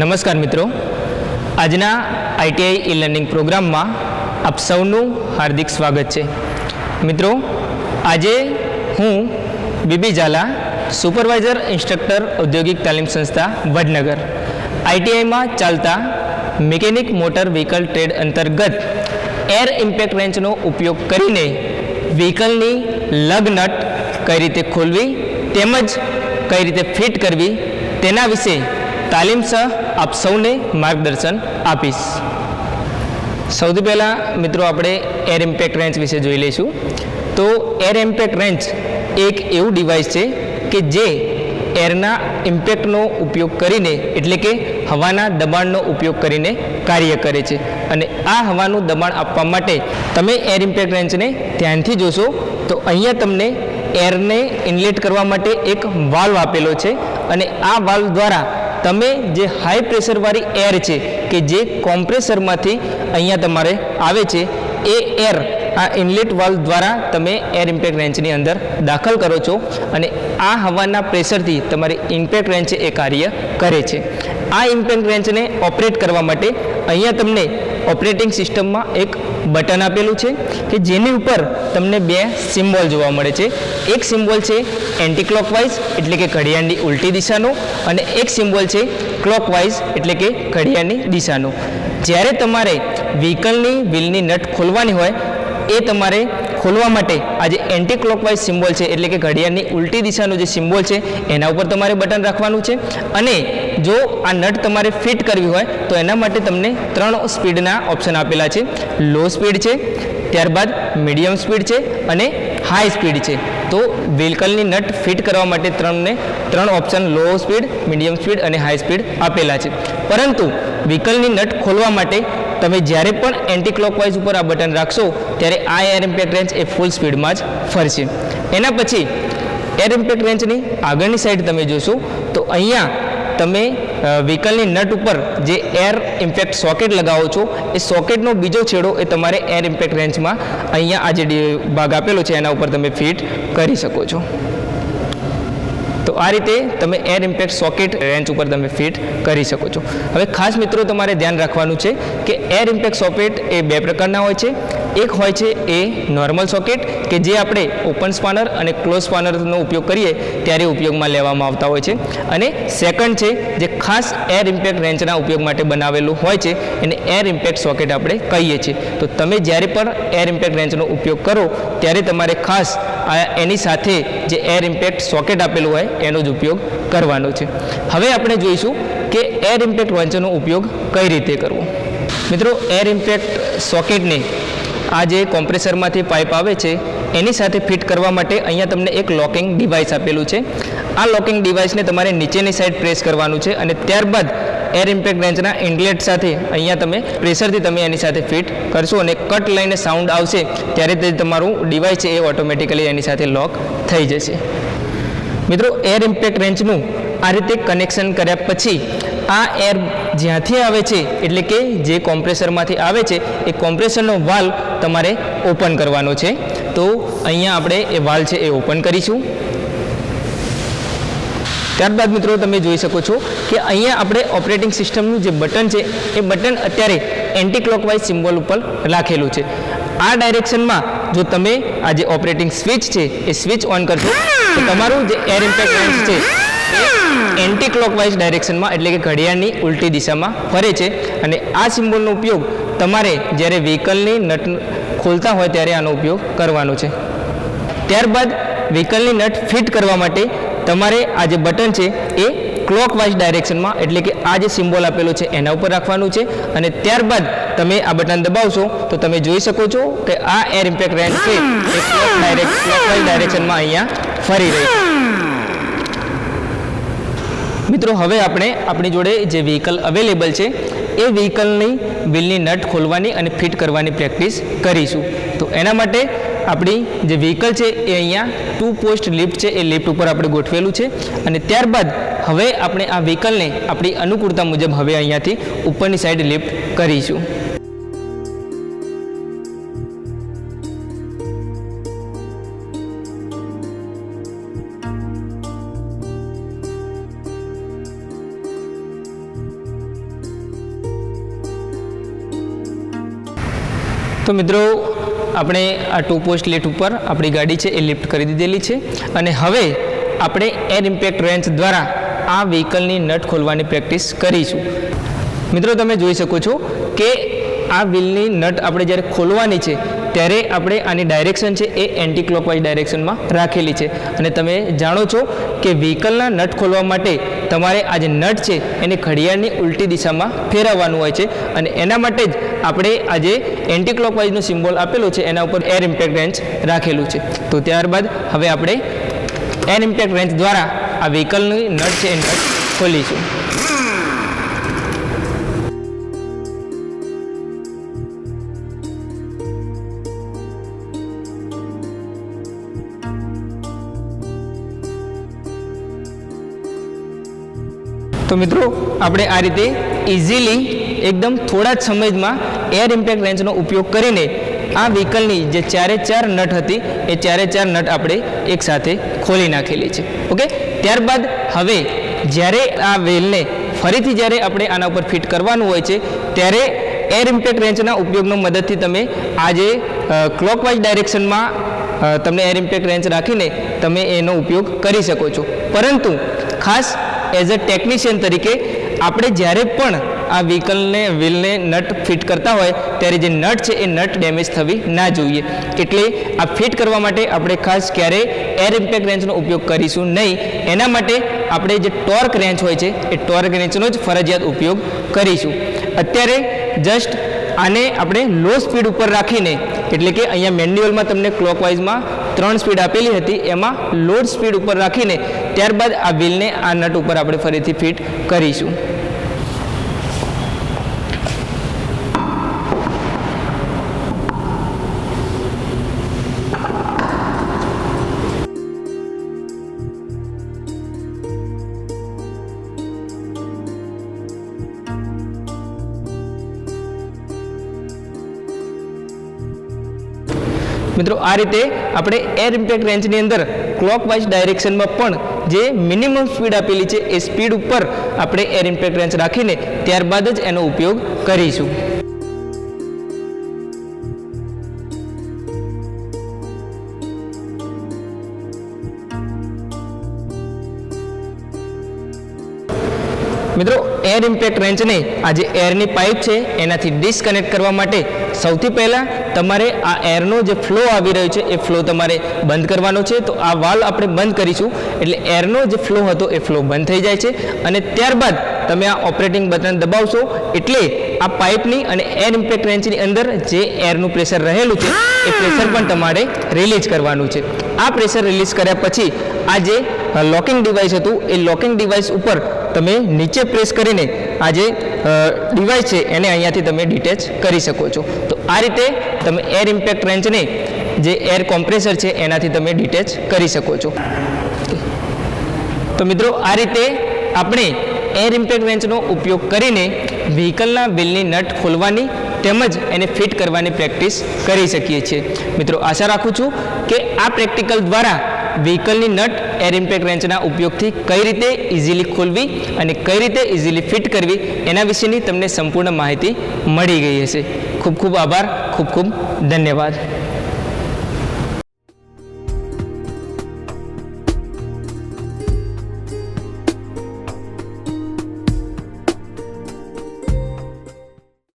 નમસ્કાર મિત્રો. આજના આઈટીઆઈ ઈ લર્નિંગ પ્રોગ્રામમાં આપ સૌનું હાર્દિક સ્વાગત છે. મિત્રો, આજે હું બીબી ઝાલા, સુપરવાઇઝર ઇન્સ્ટ્રક્ટર ઔદ્યોગિક તાલીમ સંસ્થા વડનગર, આઈટીઆઈમાં ચાલતા મિકેનિક મોટર વ્હીકલ ટ્રેડ અંતર્ગત એર ઇમ્પેક્ટ રેન્ચનો ઉપયોગ કરીને વ્હીકલની લગનટ કઈ રીતે ખોલવી, તેમજ કઈ રીતે ફિટ કરવી, તેના વિશે તાલીમ સહ આપ સૌને માર્ગદર્શન આપીશ. સૌથી પહેલાં મિત્રો આપણે એર ઇમ્પેક્ટ રેન્ચ વિશે જોઈ લઈશું. તો એર ઇમ્પેક્ટ રેન્ચ એક એવું ડિવાઇસ છે કે જે એરના ઇમ્પેક્ટનો ઉપયોગ કરીને, એટલે કે હવાના દબાણનો ઉપયોગ કરીને કાર્ય કરે છે. અને આ હવાનું દબાણ આપવા માટે તમે એર ઇમ્પેક્ટ રેન્ચને ધ્યાનથી જોશો, તો અહીંયા તમને એરને ઇનલેટ કરવા માટે એક વાલ્વ આપેલો છે. અને આ વાલ્વ દ્વારા તમે જે હાઈ પ્રેશરવાળી એર છે, કે જે કોમ્પ્રેસરમાંથી અહીંયા તમારે આવે છે, એ એર આ ઇનલેટ વાલ્વ દ્વારા તમે એર ઇમ્પેક્ટ રેન્ચની અંદર દાખલ કરો છો અને આ હવાના પ્રેશરથી તમારી ઇમ્પેક્ટ રેન્ચ એ કાર્ય કરે છે. આ ઇમ્પેક્ટ રેન્ચને ઓપરેટ કરવા માટે અહીંયા તમને ઓપરેટિંગ સિસ્ટમમાં એક બટન આપેલું છે કે જેની ઉપર તમને બે સિમ્બોલ જોવા મળે છે. એક સિમ્બોલ છે એન્ટી ક્લોકવાઇઝ એટલે કે ઘડિયાળની ઉલટી દિશાનો, અને એક સિમ્બોલ છે ક્લોકવાઇઝ એટલે કે ઘડિયાળની દિશાનો. જ્યારે તમારે વ્હીકલની વ્હીલની નટ ખોલવાની હોય, એ તમારે ખોલવા માટે આ જે એન્ટી ક્લોકવાઇઝ સિમ્બોલ છે, એટલે કે ઘડિયાળની ઉલટી દિશાનો જે સિમ્બોલ છે, એના ઉપર તમારે બટન રાખવાનું છે. અને જો આ નટ તમારે ફિટ કરવી હોય, તો એના માટે તમને ત્રણ સ્પીડના ઓપ્શન આપેલા છે. લો સ્પીડ છે, ત્યારબાદ મીડિયમ સ્પીડ છે અને હાઈ સ્પીડ છે. તો વ્હીકલની નટ ફિટ કરવા માટે ત્રણને ત્રણ option, low speed, medium speed અને હાઈ સ્પીડ આપેલા છે. પરંતુ વ્હીકલની નટ ખોલવા માટે તમે જ્યારે પણ એન્ટી ક્લોકવાઇઝ ઉપર આ બટન રાખશો, ત્યારે આ એર ઇમ્પેક્ટ રેન્ચ એ ફૂલ સ્પીડમાં જ ફરશે. એના પછી એર ઇમ્પેક્ટ રેન્ચની આગળની સાઈડ તમે જોશો, તો અહીંયા તમે વ્હીકલની નટ ઉપર જે એર ઇમ્પેક્ટ સોકેટ લગાવો છો, એ સોકેટનો બીજો છેડો એ તમારે એર ઇમ્પેક્ટ રેન્ચમાં અહીંયા આ જે ભાગ આપેલો છે, એના ઉપર તમે ફિટ કરી શકો છો. તો આ રીતે તમે એર ઇમ્પેક્ટ સોકેટ રેન્ચ ઉપર તમે ફિટ કરી શકો છો. હવે ખાસ મિત્રો તમારે ધ્યાન રાખવાનું છે કે એર ઇમ્પેક્ટ સોકેટ એ બે પ્રકારના હોય છે. એક હોય છે એ નોર્મલ સોકેટ કે જે આપણે ઓપન સ્પાનર અને ક્લોઝ સ્પાનરનો ઉપયોગ કરીએ ત્યારે ઉપયોગમાં લેવામાં આવતા હોય છે. અને સેકન્ડ છે જે ખાસ એર ઇમ્પેક્ટ રેન્ચના ઉપયોગ માટે બનાવેલું હોય છે એને એર ઇમ્પેક્ટ સોકેટ આપણે કહીએ છીએ. તો તમે જ્યારે પણ એર ઇમ્પેક્ટ રેન્ચનો ઉપયોગ કરો, ત્યારે તમારે ખાસ એની સાથે જે એર ઇમ્પેક્ટ સોકેટ આપેલું હોય, એનો જ ઉપયોગ કરવાનો છે. હવે આપણે જોઈશું કે એર ઇમ્પેક્ટ વંચનો ઉપયોગ કઈ રીતે કરવો. મિત્રો એર ઇમ્પેક્ટ સોકેટને આ જે કોમ્પ્રેસરમાંથી પાઇપ આવે છે, એની સાથે ફિટ કરવા માટે અહીંયા તમને એક લોકિંગ ડિવાઇસ આપેલું છે. આ લોકિંગ ડિવાઇસને તમારે નીચેની સાઈડ પ્રેસ કરવાનું છે અને ત્યારબાદ એર ઇમ્પેક્ટ રેન્જના ઇન્ડલેટ સાથે અહીંયા તમે પ્રેશરથી તમે એની સાથે ફિટ કરશો અને કટ લઈને સાઉન્ડ આવશે, ત્યારે તે તમારું ડિવાઇસ છે એ ઓટોમેટિકલી એની સાથે લોક થઈ જશે. મિત્રો એર ઇમ્પેક્ટ રેન્ચનું આ રીતે કનેક્શન કર્યા પછી આ એર જ્યાંથી આવે છે, એટલે કે જે કોમ્પ્રેસરમાંથી આવે છે, એ કોમ્પ્રેસરનો વાલ્વ તમારે ઓપન કરવાનો છે. તો અહીંયા આપણે એ વાલ્વ છે એ ઓપન કરીશું. ત્યારબાદ મિત્રો તમે જોઈ શકો છો કે અહીંયા આપણે ઓપરેટિંગ સિસ્ટમનું જે બટન છે, એ બટન અત્યારે એન્ટી ક્લોકવાઇઝ સિમ્બોલ ઉપર રાખેલું છે. આ ડાયરેક્શનમાં જો તમે આ જે ઓપરેટિંગ સ્વિચ છે, એ સ્વિચ ઓન કરશો, તો તમારું જે એર ઇમ્પેક્ટ લેન્સ છે એન્ટી ક્લોકવાઇઝ ડાયરેક્શનમાં એટલે કે ઘડિયાળની ઉલટી દિશામાં ફરે છે. અને આ સિમ્બોલનો ઉપયોગ તમારે જ્યારે વ્હીકલની નટ ખોલતા હોય ત્યારે આનો ઉપયોગ કરવાનો છે. ત્યારબાદ વ્હીકલની નટ ફિટ કરવા માટે તમારે આ જે બટન છે એ ક્લોકવાઇઝ ડાયરેક્શનમાં એટલે કે આ જે સિમ્બોલ આપેલો છે, એના ઉપર રાખવાનું છે. અને ત્યારબાદ તમે આ બટન દબાવશો, તો તમે જોઈ શકો છો કે આ એર ઇમ્પેક્ટ રેન્ચ છે, એ ક્લોક ડાયરેક્ટ ક્લોકવાઇઝ ડાયરેક્શનમાં અહીંયા ફરી રહી મિત્રો, હવે આપણે આપણી જોડે જે વ્હીકલ અવેલેબલ છે, એ વ્હીકલની વ્હીલની નટ ખોલવાની અને ફિટ કરવાની પ્રેક્ટિસ કરીશું. તો એના માટે આપણી જે વ્હીકલ છે એ અહીંયા ટુ પોસ્ટ લિફ્ટ છે, એ લિફ્ટ ઉપર આપણે ગોઠવેલું છે. અને ત્યારબાદ હવે આપણે આ વ્હીકલને આપણી અનુકૂળતા મુજબ હવે અહીંયાથી ઉપરની સાઈડ લિફ્ટ કરીશું. તો મિત્રો આપણે આ ટુ પોસ્ટ લેટ ઉપર આપણી ગાડી છે એ લિફ્ટ કરી દીધેલી છે અને હવે આપણે એર ઇમ્પેક્ટ રેન્ચ દ્વારા આ વ્હીકલની નટ ખોલવાની પ્રેક્ટિસ કરીશું. મિત્રો, તમે જોઈ શકો છો કે આ વ્હીલની નટ આપણે જ્યારે ખોલવાની છે ત્યારે આપણે આની ડાયરેક્શન છે એ એન્ટી ક્લોકવાઇઝ ડાયરેક્શનમાં રાખેલી છે. અને તમે જાણો છો કે વ્હીકલના નટ ખોલવા માટે તમારે આ જે નટ છે એને ઘડિયાળની ઉલટી દિશામાં ફેરવવાનું હોય છે. અને એના માટે જ આપણે આ જે એન્ટી ક્લોકવાઇઝનો સિમ્બોલ આપેલો છે એના ઉપર એર ઇમ્પેક્ટ રેન્જ રાખેલું છે. તો ત્યારબાદ હવે આપણે એર ઇમ્પેક્ટ રેન્જ દ્વારા આ વ્હીકલની નટ છે એ નટ ખોલીશું. તો મિત્રો, આપણે આ રીતે ઇઝીલી એકદમ થોડા જ સમયમાં એર ઇમ્પેક્ટ રેન્ચનો ઉપયોગ કરીને આ વ્હીકલની જે ચારે ચાર નટ હતી, એ ચારે ચાર નટ આપણે એકસાથે ખોલી નાખેલી છે. ઓકે ત્યારબાદ હવે જ્યારે આ વેલને ફરીથી જ્યારે આપણે આના ઉપર ફિટ કરવાનું હોય છે, ત્યારે એર ઇમ્પેક્ટ રેન્ચના ઉપયોગનો મદદથી તમે આજે ક્લોકવાઇઝ ડાયરેક્શનમાં તમને એર ઇમ્પેક્ટ રેન્ચ રાખીને તમે એનો ઉપયોગ કરી શકો છો. પરંતુ ખાસ એઝ અ ટેકનિશિયન તરીકે આપણે જ્યારે પણ આ વ્હીકલને, વ્હીલને નટ ફિટ કરતા હોય, ત્યારે જે નટ છે એ નટ ડેમેજ થવી ના જોઈએ. એટલે આ ફિટ કરવા માટે આપણે ખાસ ક્યારેય એર ઇમ્પેક્ટ રેન્ચનો ઉપયોગ કરીશું નહીં. એના માટે આપણે જે ટોર્ક રેન્ચ હોય છે, એ ટોર્ક રેન્ચનો જ ફરજિયાત ઉપયોગ કરીશું. અત્યારે જસ્ટ આને આપણે લો સ્પીડ ઉપર રાખીને, એટલે કે અહીંયા મેન્યુઅલમાં તમને ક્લોકવાઇઝમાં ત્રણ સ્પીડ આપેલી હતી. એમાં લોડ સ્પીડ ઉપર રાખીને ત્યારબાદ આ વ્હીલને આ નટ ઉપર આપણે ફરીથી ફિટ કરીશું. મિત્રો, આ રીતે આપણે એર ઇમ્પેક્ટ રેન્જની અંદર ક્લોકવાઇઝ ડાયરેક્શનમાં પણ જે મિનિમમ સ્પીડ આપેલી છે, એ સ્પીડ ઉપર આપણે એર ઇમ્પેક્ટ રેન્જ રાખીને ત્યારબાદ જ એનો ઉપયોગ કરીશું. મિત્રો એર ઇમ્પેક્ટ રેન્જને આ જે એરની પાઇપ છે, એનાથી ડિસ્કનેક્ટ કરવા માટે સૌથી પહેલાં તમારે આ એરનો જે ફ્લો આવી રહ્યો છે એ ફ્લો તમારે બંધ કરવાનો છે. તો આ વાલ આપણે બંધ કરીશું. એટલે એરનો જે ફ્લો હતો એ ફ્લો બંધ થઈ જાય છે. અને ત્યારબાદ તમે આ ઓપરેટિંગ બટન દબાવશો એટલે આ પાઇપની અને એર ઇમ્પેક્ટ રેન્ચની અંદર જે એરનું પ્રેશર રહેલું છે એ પ્રેશર પણ તમારે રિલીઝ કરવાનું છે. આ પ્રેશર રિલીઝ કર્યા પછી આ જે લોકિંગ ડિવાઇસ હતું એ લોકિંગ ડિવાઇસ ઉપર તમે નીચે પ્રેસ કરીને આ જે ડિવાઇસ છે, એને અહીંયાથી તમે ડિટેચ કરી શકો છો. તો આ રીતે તમે એર ઇમ્પેક્ટ રેન્ચને જે એર કોમ્પ્રેસર છે, એનાથી તમે ડિટેચ કરી શકો છો. તો મિત્રો, આ રીતે આપણે એર ઇમ્પેક્ટ રેન્ચનો ઉપયોગ કરીને વ્હીકલના બિલની નટ ખોલવાની તેમજ એને ફિટ કરવાની પ્રેક્ટિસ કરી શકીએ છીએ. મિત્રો, આશા રાખું છું કે આ પ્રેક્ટિકલ દ્વારા વ્હીકલની નટ એર ઇમ્પેક્ટ રેન્ચના ઉપયોગથી કઈ રીતે ઇઝીલી ખોલવી અને કઈ રીતે ઇઝીલી ફિટ કરવી, એના વિશેની તમને સંપૂર્ણ માહિતી મળી ગઈ હશે. ખૂબ ખૂબ આભાર, ખૂબ ખૂબ ધન્યવાદ.